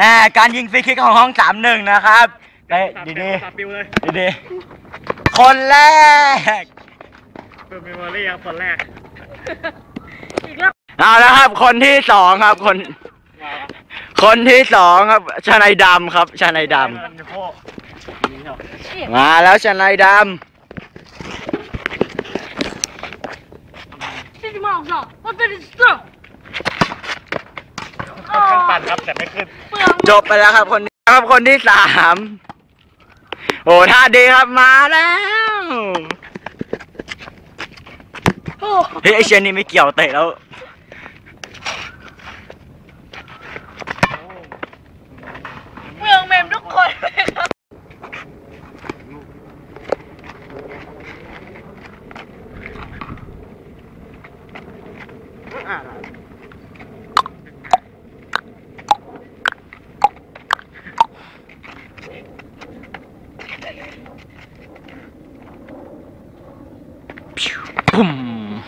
แหมการยิงฟรีคิกของห้องสามหนึ่งนะครับไอ้ดีดีดีดีคนแรก เปิดเมมโมรี่ครับคนแรกอีกรอบเอาแล้วครับ คนที่สองครับ คนคนที่สองครับชนายดำครับชนายดันำมาแล้วชนายด50 miles up. I've been in stuff. นครับแต่ไม่ขึ้น จบไปแล้วครับคนนี้ครับคนที่สามโอ้ท่าดีครับมาแล้วเฮ้ยไอเชนนี่ไม่เกี่ยวเตะแล้วเมืองเมมทุกคนอ่า Boom!